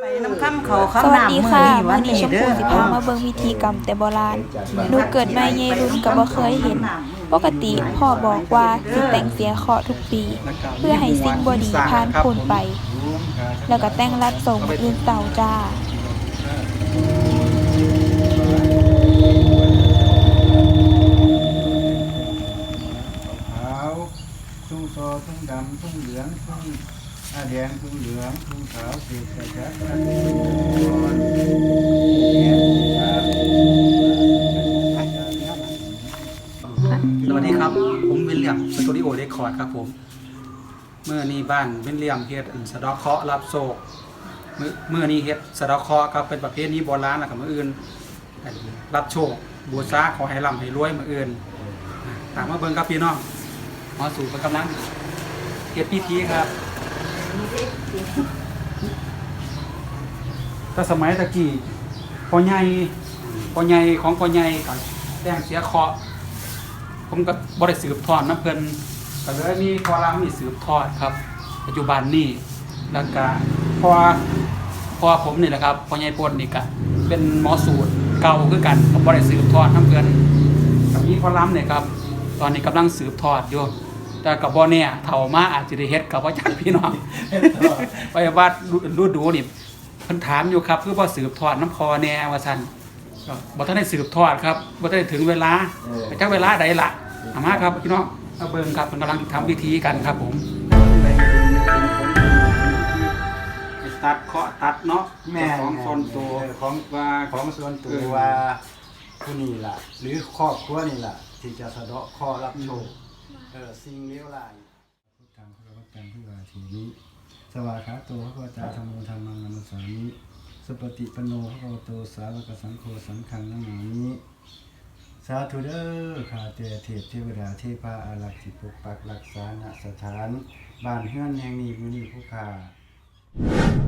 ไปน้ำค่ำเขาสข้ามวัสน้ำดีมือค่ะนี่วัวันนนี้นี้ชมเด้พูอสิพามาเบิ่งพิธีกรรมแต่โบราณ หนูเกิดมาเยรุ่นก็บ่เคยเห็น ปกติพ่อบอกว่าสิแต่งเสียเคราะห์ทุกปี เพื่อให้สิ่งบ่ดีผ่านพ้นไป แล้วก็แต่งรัดส่งมื้ออื่นเสาร์จ้าข อาแดงทุ่งเหลืองทุ่งขาวสีกระจัดกระดุมเนี่ยครับสวัสดีครับ ผมวิลเลียมสตูดิโอเรคคอร์ดครับผม เมื่อนี้บ้านวิลเลียมเฮ็ดสะดอกเคราะห์รับโศกเมื่อนี้เฮ็ดสะดอกเคราะห์ครับเป็นประเภทนี้โบราณแล้วกับมื่ออื่นรับโชคบูชาขอให้ร่ำให้รวยมื่ออื่นตามมาเบิ่งครับพี่น้องมอสู่เป็นกำลังเฮ็ดพิธีครับ ถ้าสมัยตะกี้พอใหญ่พอใหญ่ของพอใหญ่ก็แต่งเสียเคราะผมก็บ่ได้สืบทอดน้ำเพิ่นก็เลยมีคอลัมน์นี่สืบทอดครับ ปัจจุบันนี่แล้วก็พราะว่าเพราะว่าผมนี่แหละครับพอใหญ่ปนนี่ก็เป็นหมอสูตรเก่าคือกันก็บ่ได้สืบทอดน้ำเพิ่นก็มีคอลัมน์นี่ครับ ตอนนี้กำลังสืบทอดอยู่ แต่ก็บ่แน่เฒ่ามาอาจจะได้เฮ็ดกับว่าจักพี่น้องไปว่าดูดูนี่เพิ่นถามอยู่ครับคือบ่สืบทอดน้ำพอแน่ว่าซั่นก็บ่ทันได้สืบทอดครับบ่ทันได้ถึงเวลาไปจักเวลาใดละเอามาครับพี่น้องมาเบิ่งครับเพิ่นกำลังทำพิธีกันครับผมตัดเคาะตัดเนาะแม่ของส่วนตัวเออของว่าของส่วนตัวเออว่าผู้นี้ล่ะ หรือครอบครัวนี่ล่ะ ที่จะสะเดาะข้อรับโชค เออสิ่งเลวร้ายพุทธังพระวัตตังพุทธาทีนี้สวากขาโตพระพุทธาธรรมโมธรรมังนัมสสามิสุปฏิปโนพระพุทโตสาวกสังโฆสังฆังนามามิสาธุเด้อข้าแต่เทพเทวดาเทพาอารักษ์ที่ปกปักรักษาณสถาน บ้านเฮือนแห่งนี้มื้อนี้ผู้ข้า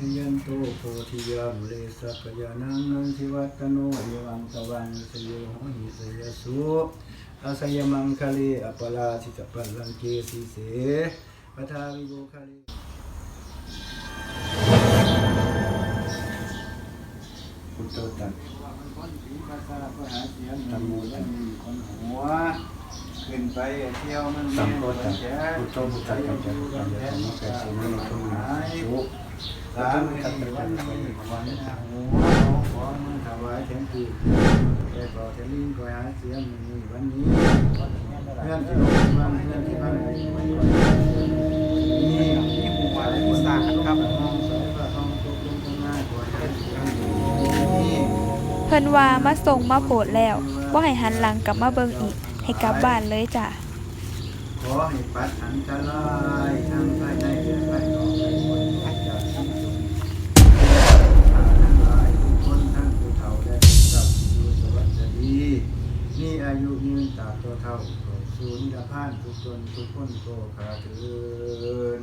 พยันโตโพธิยามุเลสัพพยานังนันทิวัตโนเยวังตวันสยโหหิสยสุอาสยมังคเลอปลาสิตปัลลังเกสีเสปทาวิโกคเลพุทโธตันตัมโมตันคนหัวขึ้นไปเที่ยวมันตัมโมตันพุทโธพุทธังกัจจตังยัตโมกัจฉิมโนทุมหายสุ สามขัดวันนี้วันอาหัวขอมึงถวายแทนกูแต่ก่อแทนลิงก่อยหาเสียงมีวันนี้เพื่อนที่บ้านเพื่อนที่บ้านนี่ที่หมู่บ้านผู้สางครับห้องสองพระห้องตกลงตรงหน้าก่อยให้ทำอยู่นี่เพิ่นว่ามาส่งมาโปรดแล้วบ่าให้หันหลังกลับมาเบิงอีก ให้กลับบ้านเลยจ้ะขอให้ปัดอันตรายทั้งภายในและภายนอกให้พ้นจาก ศูนย์ดาพานทุกตนทุกคนโตขาเถิน